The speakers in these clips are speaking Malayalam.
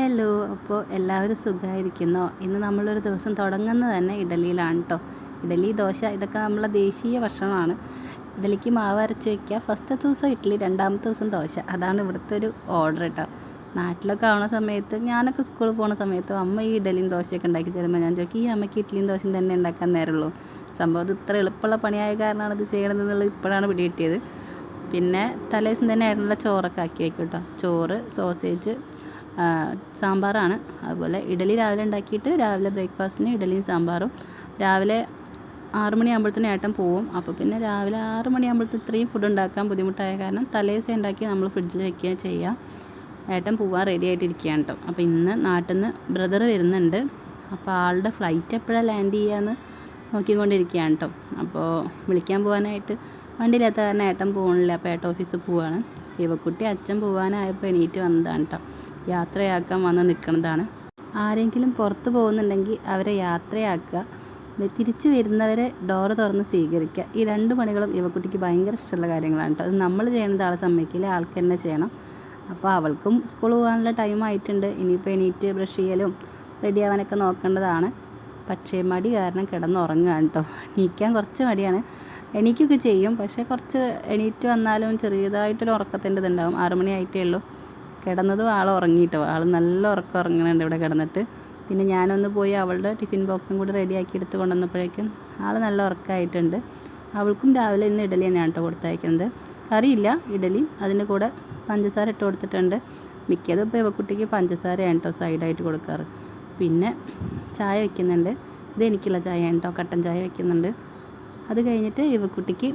ഹലോ അപ്പോൾ എല്ലാവരും സുഖമായിരിക്കുന്നോ ഇന്ന് നമ്മളൊരു ദിവസം തുടങ്ങുന്നത് തന്നെ ഇഡലിയിലാണ് കേട്ടോ ഇഡലി ദോശ ഇതൊക്കെ നമ്മളെ ദേശീയ ഭക്ഷണമാണ്. ഇഡലിക്ക് മാവ് അരച്ച് വയ്ക്കുക ഫസ്റ്റ് ദിവസം ഇഡ്ഡലി രണ്ടാമത്തെ ദിവസം ദോശ. അതാണ് ഇവിടുത്തെ ഒരു ഓർഡർ കേട്ടോ നാട്ടിലൊക്കെ ആവുന്ന സമയത്ത് ഞാനൊക്കെ സ്കൂളിൽ പോകുന്ന സമയത്ത് അമ്മ ഈ ഇഡലിയും ദോശയൊക്കെ ഉണ്ടാക്കി തരുമ്പോൾ ഞാൻ ചോദിക്കും ഈ അമ്മയ്ക്ക് ഇഡ്ഡലിയും ദോശയും തന്നെ ഉണ്ടാക്കാൻ നേരമുള്ളൂ? സംഭവം ഇത് ഇത്ര എളുപ്പമുള്ള പണിയായ കാരണമാണ് ഇത് ചെയ്യണമെന്നുള്ളത് ഇപ്പോഴാണ് പിടി കിട്ടിയത് പിന്നെ തലേദിവസം തന്നെ ഏട്ടനുള്ള ചോറൊക്കെ ആക്കി വയ്ക്കും കേട്ടോ ചോറ് സോസേജ് സാമ്പാറാണ്. അതുപോലെ ഇഡലി രാവിലെ ഉണ്ടാക്കിയിട്ട് രാവിലെ ബ്രേക്ക്ഫാസ്റ്റിന് ഇഡലിയും സാമ്പാറും. രാവിലെ ആറ് മണിയാകുമ്പോഴത്തേനും ഏട്ടൻ പോവും. അപ്പോൾ പിന്നെ രാവിലെ ആറ് മണിയാകുമ്പോഴത്തേന് ഇത്രയും ഫുഡ് ഉണ്ടാക്കാൻ ബുദ്ധിമുട്ടായ കാരണം തലേദിവസം ഉണ്ടാക്കി നമ്മൾ ഫ്രിഡ്ജിൽ വെക്കുക ചെയ്യുക ഏട്ടൻ പോവാൻ റെഡി ആയിട്ടിരിക്കുകയാണ് കേട്ടോ. അപ്പോൾ ഇന്ന് നാട്ടിൽ നിന്ന് ബ്രദർ വരുന്നുണ്ട്. അപ്പോൾ ആളുടെ ഫ്ലൈറ്റ് എപ്പോഴാണ് ലാൻഡ് ചെയ്യാന്ന് നോക്കിക്കൊണ്ടിരിക്കുകയാണ് കേട്ടോ. അപ്പോൾ വിളിക്കാൻ പോകാനായിട്ട് വണ്ടിയില്ലാത്ത കാരണം ഏട്ടൻ പോകണില്ല. അപ്പോൾ ഏട്ടൻ ഓഫീസിൽ പോവാണ്. ഇവക്കുട്ടി അച്ഛൻ പോകാനായപ്പോൾ എണീറ്റ് വന്നതാണ് കേട്ടോ. യാത്രയാക്കാൻ വന്ന് നിൽക്കുന്നതാണ്. ആരെങ്കിലും പുറത്ത് പോകുന്നുണ്ടെങ്കിൽ അവരെ യാത്രയാക്കുക. തിരിച്ച് വരുന്നവരെ ഡോറ് തുറന്ന് സ്വീകരിക്കുക. ഈ രണ്ട് പണികളും ഇവക്കുട്ടിക്ക് ഭയങ്കര ഇഷ്ടമുള്ള കാര്യങ്ങളാണ് കേട്ടോ. അത് നമ്മൾ ചെയ്യണത് ആളെ സമ്മതിക്കില്ല ആൾക്ക് തന്നെ ചെയ്യണം. അപ്പോൾ അവൾക്കും സ്കൂൾ പോകാനുള്ള ടൈം ആയിട്ടുണ്ട്. ഇനിയിപ്പോൾ എണീറ്റ് ബ്രഷ് ചെയ്യലും റെഡി ആവാനൊക്കെ നോക്കേണ്ടതാണ്. പക്ഷേ മടി കാരണം കിടന്നുറങ്ങുകയാണ് കേട്ടോ. എണീക്കാൻ കുറച്ച് മടിയാണ്. എണീക്കുകയൊക്കെ ചെയ്യും. പക്ഷേ കുറച്ച് എണീറ്റ് വന്നാലും ചെറിയതായിട്ടൊരു ഉറക്കത്തിന്റെ ഇതുണ്ടാവും ആറുമണിയായിട്ടേ ഉള്ളൂ. കിടന്നതും ആൾ ഉറങ്ങിയിട്ടോ. ആൾ നല്ല ഉറക്കം ഉറങ്ങുന്നുണ്ട് ഇവിടെ കിടന്നിട്ട്. പിന്നെ ഞാനൊന്ന് പോയി അവളുടെ ടിഫിൻ ബോക്സും കൂടി റെഡിയാക്കി എടുത്ത് കൊണ്ടുവന്നപ്പോഴേക്കും ആൾ നല്ല ഉറക്കമായിട്ടുണ്ട് അവൾക്കും രാവിലെ ഇന്ന് ഇഡലി തന്നെയാണ് കേട്ടോ കൊടുത്തയക്കുന്നത്. കറിയില്ല ഇഡലി. അതിന്റെ കൂടെ പഞ്ചസാര ഇട്ട് കൊടുത്തിട്ടുണ്ട്. മിക്കതും ഇപ്പോൾ ഇവക്കുട്ടിക്ക് പഞ്ചസാരയാണ് കേട്ടോ സൈഡായിട്ട് കൊടുക്കാറ്. പിന്നെ ചായ വെക്കുന്നുണ്ട്. ഇത് എനിക്കുള്ള ചായ കേട്ടോ കട്ടൻ ചായ വെക്കുന്നുണ്ട്. അത് കഴിഞ്ഞിട്ട് ഇവക്കുട്ടിക്ക്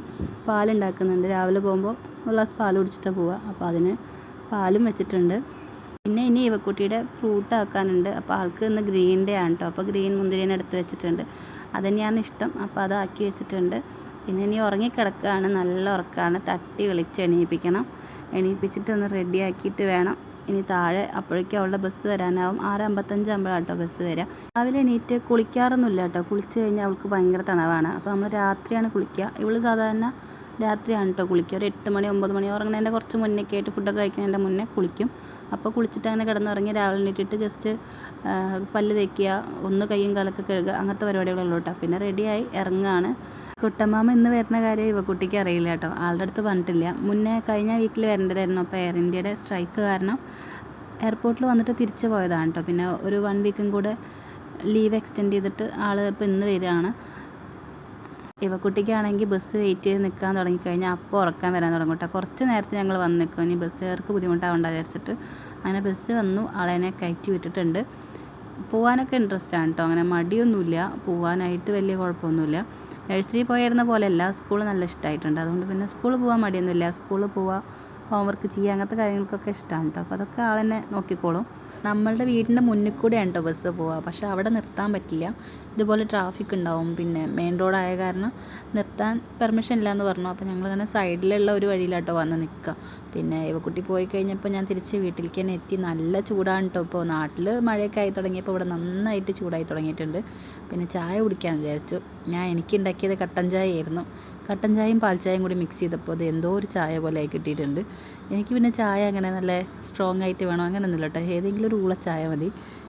പാലുണ്ടാക്കുന്നുണ്ട്. രാവിലെ പോകുമ്പോൾ ഒരു ഗ്ലാസ് പാൽ കുടിച്ചിട്ടാണ് പോവുക. അപ്പോൾ അതിന് പാലും വെച്ചിട്ടുണ്ട്. പിന്നെ ഇനി ഇവക്കുട്ടിയുടെ ഫ്രൂട്ട് ആക്കാനുണ്ട്. അപ്പോൾ ആൾക്ക് ഇന്ന് ഗ്രീൻ ഡേ ആണ് കേട്ടോ അപ്പോൾ ഗ്രീൻ മുന്തിരിനെ എടുത്ത് വെച്ചിട്ടുണ്ട്. അതന്നെയാണ് ഇഷ്ടം. അപ്പോൾ അതാക്കി വെച്ചിട്ടുണ്ട്. പിന്നെ ഇനി ഉറങ്ങിക്കിടക്കുകയാണ് നല്ല ഉറക്കമാണ് തട്ടി വിളിച്ച് എണീപ്പിക്കണം. എണീപ്പിച്ചിട്ട് ഒന്ന് റെഡി ആക്കിയിട്ട് വേണം. ഇനി താഴെ അപ്പോഴേക്കും അവളുടെ ബസ് വരാനാവും. ആറ് അമ്പത്തഞ്ച് ആകുമ്പോഴാണ് കേട്ടോ ബസ് വരിക. രാവിലെ എണീറ്റ് കുളിക്കാറൊന്നുമില്ല കേട്ടോ കുളിച്ച് കഴിഞ്ഞാൽ അവൾക്ക് ഭയങ്കര തണവാണ്. അപ്പോൾ നമ്മൾ രാത്രിയാണ് കുളിക്കുക. ഇവൾ സാധാരണ രാത്രിയാണ് കേട്ടോ കുളിക്കുക. ഒരു എട്ട് മണി ഒമ്പത് മണി ഉറങ്ങുന്നതിന്റെ കുറച്ച് മുന്നൊക്കെ ആയിട്ട് ഫുഡൊക്കെ കഴിക്കുന്നതിന്റെ മുന്നേ കുളിക്കും. അപ്പോൾ കുളിച്ചിട്ട് അങ്ങനെ കിടന്നുറങ്ങി രാവിലെ എണീറ്റിട്ട് ജസ്റ്റ് പല്ല് തേക്കുക ഒന്ന് കൈയും കാലൊക്കെ കഴുകുക അങ്ങനത്തെ പരിപാടികളുള്ളൂ കേട്ടോ പിന്നെ റെഡിയായി ഇറങ്ങുകയാണ് കുട്ടമ്മാമ ഇന്ന് വരുന്ന കാര്യം ഇവക്കുട്ടിക്ക് അറിയില്ല കേട്ടോ ആളുടെ അടുത്ത് പറഞ്ഞിട്ടില്ല. മുന്നേ കഴിഞ്ഞ വീക്കിൽ വരേണ്ടതായിരുന്നു. അപ്പോൾ എയർ ഇന്ത്യയുടെ സ്ട്രൈക്ക് കാരണം എയർപോർട്ടിൽ വന്നിട്ട് തിരിച്ചു പോയതാണ് കേട്ടോ പിന്നെ ഒരു വൺ വീക്കും കൂടെ ലീവ് എക്സ്റ്റെൻഡ് ചെയ്തിട്ട് ആൾ ഇപ്പോൾ ഇന്ന് വരികയാണ്. ഇവക്കുട്ടിക്കാണെങ്കിൽ ബസ് വെയിറ്റ് ചെയ്ത് നിൽക്കാൻ തുടങ്ങിക്കഴിഞ്ഞാൽ അപ്പോൾ ഉറക്കാൻ വരാൻ തുടങ്ങും കേട്ടോ കുറച്ച് നേരത്തെ ഞങ്ങൾ വന്ന് നിൽക്കും. ഇനി ബസ്സുകാർക്ക് ബുദ്ധിമുട്ടാവണ്ട വിചാരിച്ചിട്ട് അങ്ങനെ ബസ് വന്നു. ആളെന്നെ കയറ്റി വിട്ടിട്ടുണ്ട്. പോകാനൊക്കെ ഇൻട്രസ്റ്റ് ആണ് കേട്ടോ അങ്ങനെ മടിയൊന്നുമില്ല. പോകാനായിട്ട് വലിയ കുഴപ്പമൊന്നുമില്ല. നഴ്സറി പോയിരുന്ന പോലെയല്ല സ്കൂൾ നല്ല ഇഷ്ടമായിട്ടുണ്ട്. അതുകൊണ്ട് പിന്നെ സ്കൂൾ പോകാൻ മടിയൊന്നുമില്ല. സ്കൂളിൽ പോവുക ഹോംവർക്ക് ചെയ്യുക അങ്ങനത്തെ കാര്യങ്ങൾക്കൊക്കെ ഇഷ്ടമാണ് കേട്ടോ അപ്പോൾ അതൊക്കെ ആളെന്നെ നോക്കിക്കോളും. നമ്മളുടെ വീടിന്റെ മുന്നിൽ കൂടെയാണ് കേട്ടോ ബസ് പോവുക. പക്ഷേ അവിടെ നിർത്താൻ പറ്റില്ല. ഇതുപോലെ ട്രാഫിക് ഉണ്ടാവും. പിന്നെ മെയിൻ റോഡായ കാരണം നിർത്താൻ പെർമിഷൻ ഇല്ല എന്ന് പറഞ്ഞു. അപ്പോൾ ഞങ്ങളിങ്ങനെ സൈഡിലുള്ള ഒരു വഴിയിലാട്ടോ വന്ന് നിൽക്കുക. പിന്നെ ഇവക്കുട്ടി പോയി കഴിഞ്ഞപ്പോൾ ഞാൻ തിരിച്ച് വീട്ടിലേക്ക് തന്നെ എത്തി. നല്ല ചൂടാണ് കേട്ടോ ഇപ്പോൾ. നാട്ടിൽ മഴയൊക്കെ ആയി തുടങ്ങിയപ്പോൾ ഇവിടെ നന്നായിട്ട് ചൂടായി തുടങ്ങിയിട്ടുണ്ട്. പിന്നെ ചായ കുടിക്കാൻ വിചാരിച്ചു. ഞാൻ എനിക്ക് ഉണ്ടാക്കിയത് കട്ടൻ ചായ ആയിരുന്നു കട്ടൻ ചായയും പാൽ ചായയും കൂടി മിക്സ് ചെയ്തപ്പോൾ അത് എന്തോ ഒരു ചായ പോലെ ആയി കിട്ടിയിട്ടുണ്ട്. എനിക്ക് പിന്നെ ചായ അങ്ങനെ നല്ല സ്ട്രോങ് ആയിട്ട് വേണം? അങ്ങനെ ഒന്നുമില്ല കേട്ടോ ഏതെങ്കിലും ഒരു ഊള ചായ മതി.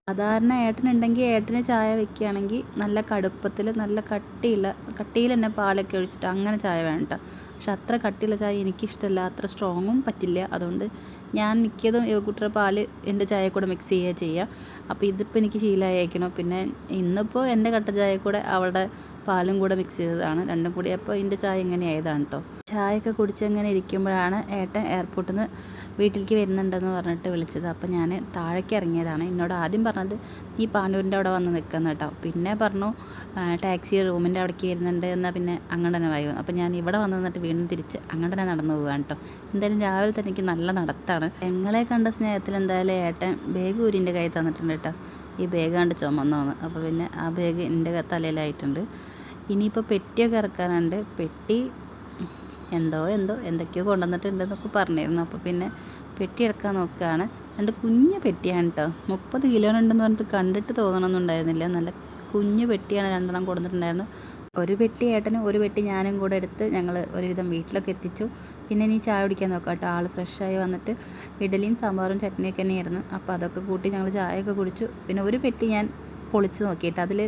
സാധാരണ ഏട്ടനുണ്ടെങ്കിൽ ഏട്ടന് ചായ വെക്കുകയാണെങ്കിൽ നല്ല കടുപ്പത്തിൽ നല്ല കട്ടിയുള്ള കട്ടിയിൽ തന്നെ പാലൊക്കെ ഒഴിച്ചിട്ട് അങ്ങനെ ചായ വേണം കേട്ടോ പക്ഷെ അത്ര കട്ടിയുള്ള ചായ എനിക്കിഷ്ടമല്ല. അത്ര സ്ട്രോങ്ങും പറ്റില്ല. അതുകൊണ്ട് ഞാൻ മിക്കതും യോഗക്കുട്ടിയുടെ പാൽ എന്റെ ചായ കൂടെ മിക്സ് ചെയ്യുക ചെയ്യുക. അപ്പോൾ ഇതിപ്പോൾ എനിക്ക് ശീലമായിരിക്കണം പിന്നെ ഇന്നിപ്പോൾ എന്റെ കട്ട ചായ കൂടെ അവളുടെ പാലും കൂടെ മിക്സ് ചെയ്തതാണ്. രണ്ടും കൂടി. അപ്പോൾ ഇതിന്റെ ചായ ഇങ്ങനെ ആയതാണ് കേട്ടോ ചായയൊക്കെ കുടിച്ചങ്ങനെ ഇരിക്കുമ്പോഴാണ് ഏട്ടൻ എയർപോർട്ടിൽ നിന്ന് വീട്ടിലേക്ക് വരുന്നുണ്ടെന്ന് പറഞ്ഞിട്ട് വിളിച്ചത്. അപ്പോൾ ഞാൻ താഴേക്ക് ഇറങ്ങിയതാണ്. എന്നോട് ആദ്യം പറഞ്ഞത് ഈ പാനൂരിന്റെ അവിടെ വന്ന് നിൽക്കുന്ന കേട്ടോ പിന്നെ പറഞ്ഞു ടാക്സി റൂമിന്റെ അവിടേക്ക് വരുന്നുണ്ട് എന്നാൽ പിന്നെ അങ്ങനെ തന്നെ വായു അപ്പോൾ ഞാൻ ഇവിടെ വന്ന് നിന്നിട്ട് വീണ്ടും തിരിച്ച് അങ്ങനെ തന്നെ നടന്നു പോവുകയാണ് കേട്ടോ എന്തായാലും രാവിലെ തന്നെ എനിക്ക് നല്ല നടത്താണ്. ഞങ്ങളെ കണ്ട സ്നേഹത്തിൽ എന്തായാലും ഏട്ടൻ ബാഗ് ഊരിന്റെ കൈ തന്നിട്ടുണ്ട് കേട്ടോ ഈ ബാഗ് കണ്ട് ചുമന്നോന്ന്. അപ്പോൾ പിന്നെ ആ ബാഗ് എന്റെ തലയിലായിട്ടുണ്ട് ഇനിയിപ്പോൾ പെട്ടിയൊക്കെ ഇറക്കാനുണ്ട്. പെട്ടി എന്തോ എന്തോ എന്തൊക്കെയോ കൊണ്ടുവന്നിട്ടുണ്ടെന്നൊക്കെ പറഞ്ഞിരുന്നു. അപ്പോൾ പിന്നെ പെട്ടി എടുക്കാൻ നോക്കുകയാണ്. രണ്ട് കുഞ്ഞു പെട്ടിയാണ് കേട്ടോ മുപ്പത് കിലോനുണ്ടെന്ന് പറഞ്ഞിട്ട് കണ്ടിട്ട് തോന്നണമെന്നുണ്ടായിരുന്നില്ല നല്ല കുഞ്ഞു പെട്ടിയാണ് രണ്ടെണ്ണം കൊടുത്തിട്ടുണ്ടായിരുന്നു. ഒരു പെട്ടി ഏട്ടനും ഒരു പെട്ടി ഞാനും കൂടെ എടുത്ത് ഞങ്ങൾ ഒരുവിധം വീട്ടിലൊക്കെ എത്തിച്ചു. പിന്നെ ഇനി ചായ കുടിക്കാൻ നോക്കാം കേട്ടോ ആൾ ഫ്രഷായി വന്നിട്ട് ഇഡലിയും സാമ്പാറും ചട്നിയൊക്കെ തന്നെയായിരുന്നു. അപ്പോൾ അതൊക്കെ കൂട്ടി ഞങ്ങൾ ചായയൊക്കെ കുടിച്ചു. പിന്നെ ഒരു പെട്ടി ഞാൻ പൊളിച്ച് നോക്കിയിട്ട് അതിൽ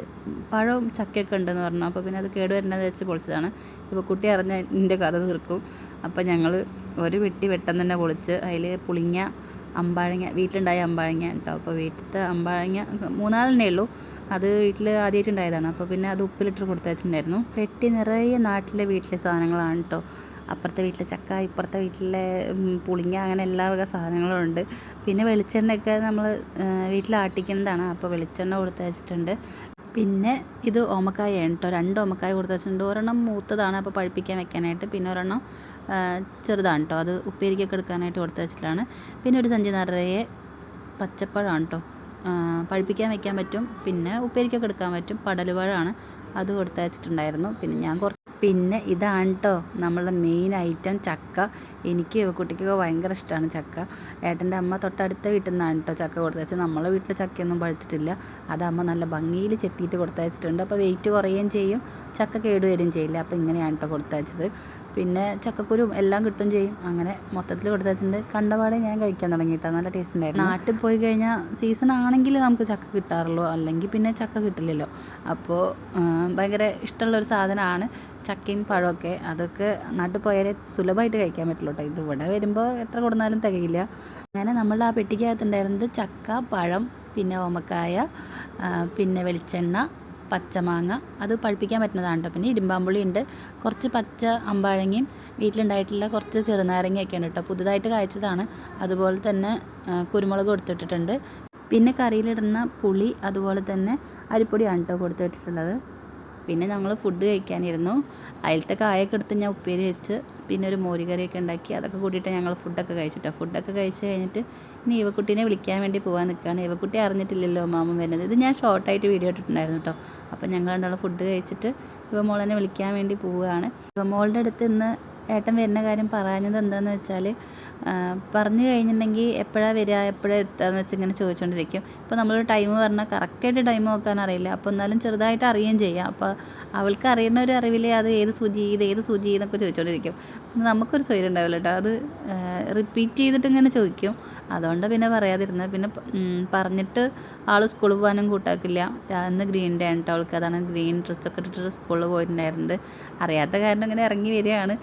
പഴവും ചക്കയൊക്കെ ഉണ്ടെന്ന് പറഞ്ഞു. അപ്പോൾ പിന്നെ അത് കേടുവരണ്ടെന്ന് വെച്ച് പൊളിച്ചതാണ്. ഇപ്പോൾ കുട്ടി അറിഞ്ഞ എന്റെ കഥ തീർക്കും. അപ്പോൾ ഞങ്ങൾ ഒരു വെട്ടി വെട്ടം തന്നെ പൊളിച്ച് അതിൽ പുളിങ്ങ അമ്പാഴങ്ങ വീട്ടിലുണ്ടായ അമ്പാഴങ്ങ കേട്ടോ അപ്പോൾ വീട്ടിലത്തെ അമ്പാഴങ്ങ മൂന്നാലെണ്ണേ ഉള്ളൂ. അത് വീട്ടിൽ ആദ്യമായിട്ടുണ്ടായതാണ് അപ്പോൾ പിന്നെ അത് ഉപ്പിലിട്ട് കൊടുത്തയച്ചിട്ടുണ്ടായിരുന്നു. പെട്ടി നിറയെ നാട്ടിലെ വീട്ടിലെ സാധനങ്ങളാണ് കേട്ടോ അപ്പുറത്തെ വീട്ടിലെ ചക്ക ഇപ്പുറത്തെ വീട്ടിലെ പുളിങ്ങ അങ്ങനെ എല്ലാ വക സാധനങ്ങളും ഉണ്ട്. പിന്നെ വെളിച്ചെണ്ണയൊക്കെ നമ്മൾ വീട്ടിൽ ആട്ടിക്കുന്നതാണ്. അപ്പോൾ വെളിച്ചെണ്ണ കൊടുത്ത് വെച്ചിട്ടുണ്ട്. പിന്നെ ഇത് ഓമക്കായാണ് കേട്ടോ. രണ്ട് ഓമക്കായ കൊടുത്ത് വെച്ചിട്ടുണ്ട്. ഒരെണ്ണം മൂത്തതാണ് അപ്പോൾ പഴുപ്പിക്കാൻ വെക്കാനായിട്ട്. പിന്നെ ഒരെണ്ണം ചെറുതാണ് കേട്ടോ. അത് ഉപ്പേരിക്കൊക്കെ എടുക്കാനായിട്ട് കൊടുത്ത് വെച്ചിട്ടാണ്. പിന്നെ ഒരു സഞ്ചി നിറയെ പച്ചപ്പഴമാണ് കേട്ടോ. പഴുപ്പിക്കാൻ വെക്കാൻ പറ്റും. പിന്നെ ഉപ്പേരിക്കൊക്കെ എടുക്കാൻ പറ്റും. പടലുപഴമാണ്. അത് കൊടുത്തയച്ചിട്ടുണ്ടായിരുന്നു പിന്നെ ഞാൻ കുറച്ച് പിന്നെ ഇതാണ് കേട്ടോ നമ്മളുടെ മെയിൻ ഐറ്റം ചക്ക. എനിക്ക് കുട്ടിക്കൊക്കെ ഭയങ്കര ഇഷ്ടമാണ് ചക്ക. ഏട്ടന്റെ അമ്മ തൊട്ടടുത്ത വീട്ടിൽ നിന്നാണ് കേട്ടോ ചക്ക കൊടുത്തയച്ചത് നമ്മളെ വീട്ടിൽ ചക്കയൊന്നും പഴുത്തിട്ടില്ല അത് അമ്മ നല്ല ഭംഗിയിൽ ചെത്തിയിട്ട് കൊടുത്തയച്ചിട്ടുണ്ട് അപ്പോൾ വെയിറ്റ് കുറയുകയും ചെയ്യും. ചക്ക കേടുവരികയും ചെയ്യില്ല. അപ്പോൾ ഇങ്ങനെയാണ് കേട്ടോ കൊടുത്തയച്ചത് പിന്നെ ചക്കക്കുരും എല്ലാം കിട്ടും ചെയ്യും. അങ്ങനെ മൊത്തത്തിൽ കൊടുത്തയച്ചിട്ടുണ്ട് കണ്ടപാടെ ഞാൻ കഴിക്കാൻ തുടങ്ങിയിട്ടാണ് നല്ല ടേസ്റ്റ് ഉണ്ടായിരുന്നു. നാട്ടിൽ പോയി കഴിഞ്ഞാൽ സീസൺ ആണെങ്കിൽ നമുക്ക് ചക്ക കിട്ടാറുള്ളൂ. അല്ലെങ്കിൽ പിന്നെ ചക്ക കിട്ടില്ലല്ലോ. അപ്പോൾ ഭയങ്കര ഇഷ്ടമുള്ള ഒരു സാധനമാണ് ചക്കയും പഴമൊക്കെ. അതൊക്കെ നാട്ടിൽ പോയാലേ സുലഭമായിട്ട് കഴിക്കാൻ പറ്റുള്ളൂ കേട്ടോ ഇത് ഇവിടെ വരുമ്പോൾ എത്ര കൊടുത്താലും തികയില്ല. അങ്ങനെ നമ്മളുടെ ആ പെട്ടിക്കകത്തുണ്ടായിരുന്നത് ചക്ക പഴം പിന്നെ ഓമക്കായ പിന്നെ വെളിച്ചെണ്ണ പച്ചമാങ്ങ. അത് പഴുപ്പിക്കാൻ പറ്റുന്നതാണ് കേട്ടോ പിന്നെ ഇരുമ്പാമ്പുളി ഉണ്ട്. കുറച്ച് പച്ച അമ്പാഴങ്ങയും വീട്ടിലുണ്ടായിട്ടുള്ള കുറച്ച് ചെറുനാരങ്ങയൊക്കെയാണ് കേട്ടോ പുതുതായിട്ട് കായ്ച്ചതാണ്. അതുപോലെ തന്നെ കുരുമുളക് കൊടുത്തിട്ടിട്ടുണ്ട്. പിന്നെ കറിയിലിടുന്ന പുളി അതുപോലെ തന്നെ അരിപ്പൊടിയാണ് കേട്ടോ കൊടുത്തിട്ടുള്ളത് പിന്നെ ഞങ്ങൾ ഫുഡ് കഴിക്കാനിരുന്നു. അതിലത്തെ കായൊക്കെ എടുത്ത് ഞാൻ ഉപ്പേരി വെച്ച് പിന്നെ ഒരു മോരുകറിയൊക്കെ ഉണ്ടാക്കി അതൊക്കെ കൂട്ടിയിട്ട് ഞങ്ങൾ ഫുഡൊക്കെ കഴിച്ചിട്ടോ ഫുഡൊക്കെ കഴിച്ച് കഴിഞ്ഞിട്ട് ഇനി ഇവക്കുട്ടീനെ വിളിക്കാൻ വേണ്ടി പോകാൻ നിൽക്കുകയാണ്. ഇവക്കുട്ടി അറിഞ്ഞിട്ടില്ലല്ലോ മാമൻ വരുന്നത്. ഇത് ഞാൻ ഷോർട്ടായിട്ട് വീഡിയോ ഇട്ടിട്ടുണ്ടായിരുന്നു കേട്ടോ അപ്പോൾ ഞങ്ങൾ രണ്ടാളും ഫുഡ് കഴിച്ചിട്ട് ഇവ മോളെന്നെ വിളിക്കാൻ വേണ്ടി പോവുകയാണ്. ഇവ മോളുടെ അടുത്ത് ഇന്ന് ഏട്ടൻ വരുന്ന കാര്യം പറഞ്ഞത് എന്താണെന്ന് വെച്ചാൽ പറഞ്ഞു കഴിഞ്ഞിട്ടുണ്ടെങ്കിൽ എപ്പോഴാണ് വരിക എപ്പോഴാണ് എത്തുകയെന്ന് വെച്ച് ഇങ്ങനെ ചോദിച്ചുകൊണ്ടിരിക്കും ഇപ്പോൾ നമ്മളൊരു ടൈം പറഞ്ഞാൽ കറക്റ്റായിട്ട് ടൈം നോക്കാൻ അറിയില്ല. അപ്പോൾ എന്നാലും ചെറുതായിട്ട് അറിയുകയും ചെയ്യാം. അപ്പോൾ അവൾക്ക് അറിയുന്ന ഒരു അറിവിൽ അത് ഏത് സൂചി ഇത് ഏത് സൂചി എന്നൊക്കെ ചോദിച്ചുകൊണ്ടിരിക്കും നമുക്കൊരു സ്വയം ഉണ്ടാവില്ല കേട്ടോ അത് റിപ്പീറ്റ് ചെയ്തിട്ട് ഇങ്ങനെ ചോദിക്കും. അതുകൊണ്ട് പിന്നെ പറയാതിരുന്നത് പിന്നെ പറഞ്ഞിട്ട് ആൾ സ്കൂളിൽ പോകാനും കൂട്ടാക്കില്ല. അന്ന് ഗ്രീൻ ഡേ ആണ് കേട്ടോ അവൾക്ക് അതാണ് ഗ്രീൻ ഡ്രസ്സൊക്കെ ഇട്ടിട്ട് സ്കൂളിൽ പോയിട്ടുണ്ടായിരുന്നത്. അറിയാത്ത കാരണം ഇങ്ങനെ ഇറങ്ങി വരികയാണ്.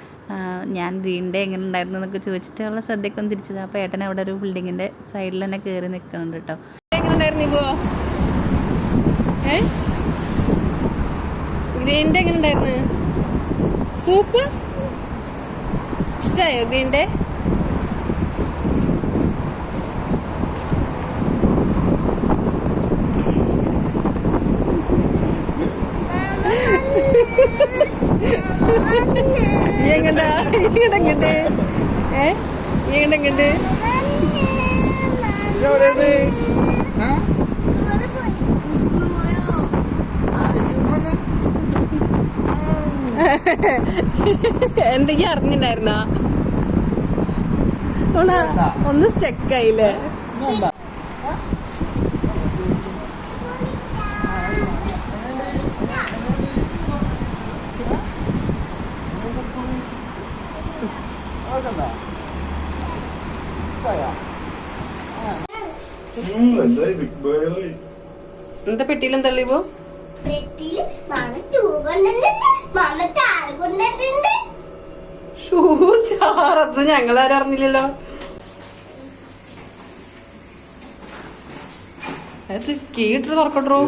ഞാൻ ഗ്രീൻ ഡേ എങ്ങനെ ഉണ്ടായിരുന്നു എന്നൊക്കെ ചോദിച്ചിട്ട് അവളെ ശ്രദ്ധയ്ക്കൊന്നും തിരിച്ചത്. അപ്പോൾ ഏട്ടൻ അവിടെ ഒരു ബിൽഡിങ്ങിന്റെ സൈഡിൽ തന്നെ കയറി നിൽക്കുന്നുണ്ട് കേട്ടോ ഗ്രീൻ ഡേ എങ്ങനെ ഉണ്ടായിരുന്നു? സൂപ്പർ ഇഷ്ടായോ ഗ്രീൻ ഡേ എങ്ങണ്ടാ ഏ എങ്ങണ്ട് എന്തൊക്കെയാ അറിഞ്ഞിണ്ടായിരുന്നാ ഓളാ, ഒന്ന് സ്റ്റെക്കായില്ലേ ആയില്ലേ? എന്താ പെട്ടിയിലെന്താ പെട്ടിയിൽ മാമ സ്റ്റാർ അത് ഞങ്ങളാരും അറിഞ്ഞില്ലല്ലോ. അത് കേട്ടിട്ട് തുറക്കട്ടോ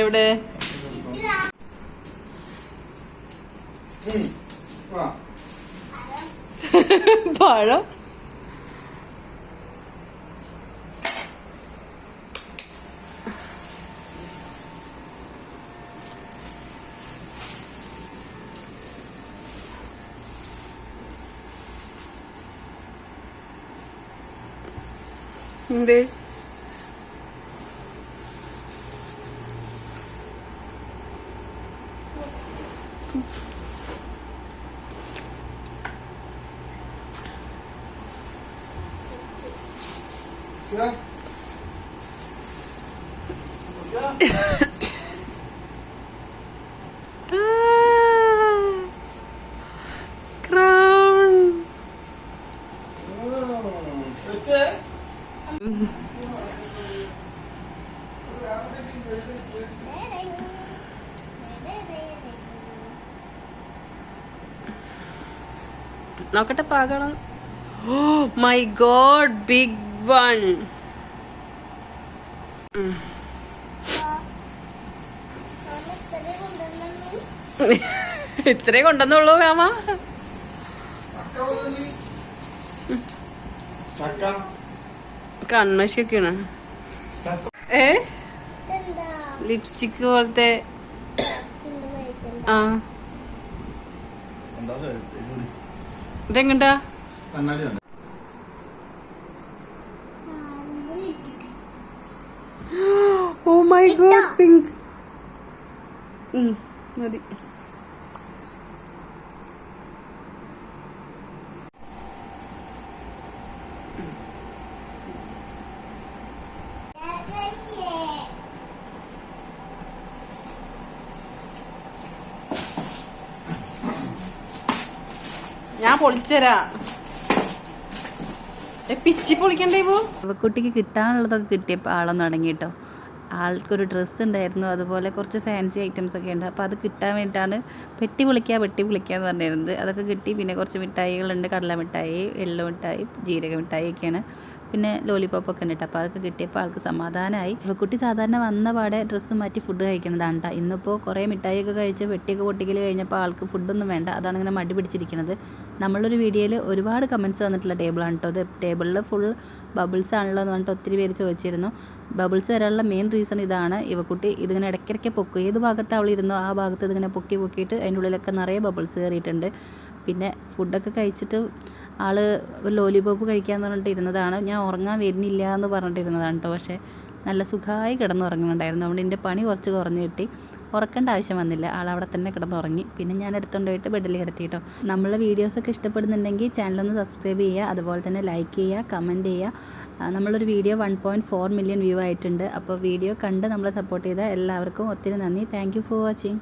എവിടെ? കീയല്ല 对。来。来。നോക്കട്ടെ പാകണം oh my God big one ഇത്രേ കൊണ്ടെന്നുള്ളൂ മാമ. കൺമശിയൊക്കെയാണ് ഏ? ലിപ്സ്റ്റിക് പോലത്തെ ആ. എന്താ ഇതെങ്ങണ്ടാ ഓ മൈ ഗോഡ് പിങ്ക് മതി. പൊളിച്ചരാ പിച്ചി പൊളിക്കണ്ടേ കുട്ടിക്ക് കിട്ടാനുള്ളതൊക്കെ കിട്ടിയപ്പോൾ ആളൊന്നും തുടങ്ങി കേട്ടോ ആൾക്കൊരു ഡ്രസ്സ് ഉണ്ടായിരുന്നു അതുപോലെ കുറച്ച് ഫാൻസി ഐറ്റംസ് ഒക്കെ ഉണ്ട്. അപ്പോൾ അത് കിട്ടാൻ വേണ്ടിയിട്ടാണ് പെട്ടി വിളിക്കുക പെട്ടി വിളിക്കുക എന്ന് പറഞ്ഞിരുന്നത്. അതൊക്കെ കിട്ടി പിന്നെ കുറച്ച് മിഠായികളുണ്ട് കടല മിഠായി എള്ളു മിഠായി ജീരക മിഠായി ഒക്കെയാണ്. പിന്നെ ലോലിപോപ്പ് ഒക്കെ ഉണ്ട് അപ്പോൾ അതൊക്കെ കിട്ടിയപ്പോൾ ആൾക്ക് സമാധാനമായി കുട്ടി സാധാരണ വന്ന പാടെ ഡ്രസ്സ് മാറ്റി ഫുഡ് കഴിക്കുന്നതാണ് കേട്ടോ ഇന്നിപ്പോൾ കുറേ മിഠായിയൊക്കെ കഴിച്ച് വെട്ടിയൊക്കെ പൊട്ടിക്കൽ കഴിഞ്ഞപ്പോൾ ആൾക്ക് ഫുഡൊന്നും വേണ്ട. അതാണ് ഇങ്ങനെ മടി പിടിച്ചിരിക്കുന്നത് നമ്മളൊരു വീഡിയോയിൽ ഒരുപാട് കമന്റ്സ് വന്നിട്ടുള്ള ടേബിളാണ് കേട്ടോ അത് ടേബിളിൽ ഫുൾ ബബിൾസ് ആണല്ലോ എന്ന് പറഞ്ഞിട്ട് ഒത്തിരി പേര് ചോദിച്ചിരുന്നു. ബബിൾസ് വരാനുള്ള മെയിൻ റീസൺ ഇതാണ്. ഇവക്കുട്ടി ഇതിങ്ങനെ ഇടയ്ക്കിടയ്ക്ക് പൊക്കും. ഏത് ഭാഗത്ത് അവൾ ഇരുന്നോ ആ ഭാഗത്ത് ഇതിങ്ങനെ പൊക്കി പൊക്കിയിട്ട് അതിന്റെ ഉള്ളിലൊക്കെ നിറയെ ബബിൾസ് കയറിയിട്ടുണ്ട് പിന്നെ ഫുഡൊക്കെ കഴിച്ചിട്ട് ഒരു ലോലിപോപ്പ് കഴിക്കാന്ന് പറഞ്ഞിട്ട് ഇരുന്നതാണ്. ഞാൻ ഉറങ്ങാൻ വരുന്നില്ല എന്ന് പറഞ്ഞിട്ടിരുന്നതാണ് കേട്ടോ പക്ഷേ നല്ല സുഖമായി കിടന്നുറങ്ങുന്നുണ്ടായിരുന്നു അതുകൊണ്ട് എന്റെ പണി കുറച്ച് കുറഞ്ഞു കിട്ടി. ഉറക്കേണ്ട ആവശ്യം വന്നില്ല. ആൾ അവിടെ തന്നെ കിടന്നുറങ്ങി. പിന്നെ ഞാൻ എടുത്തുകൊണ്ട് പോയിട്ട് ബെഡിൽ കിടത്തി കേട്ടോ നമ്മളെ വീഡിയോസൊക്കെ ഇഷ്ടപ്പെടുന്നുണ്ടെങ്കിൽ ചാനലൊന്ന് സബ്സ്ക്രൈബ് ചെയ്യുക. അതുപോലെ തന്നെ ലൈക്ക് ചെയ്യുക കമന്റ് ചെയ്യുക. നമ്മളൊരു video one point four million view ആയിട്ടുണ്ട്. അപ്പോൾ വീഡിയോ കണ്ട് നമ്മളെ സപ്പോർട്ട് ചെയ്ത എല്ലാവർക്കും ഒത്തിരി നന്ദി. Thank for watching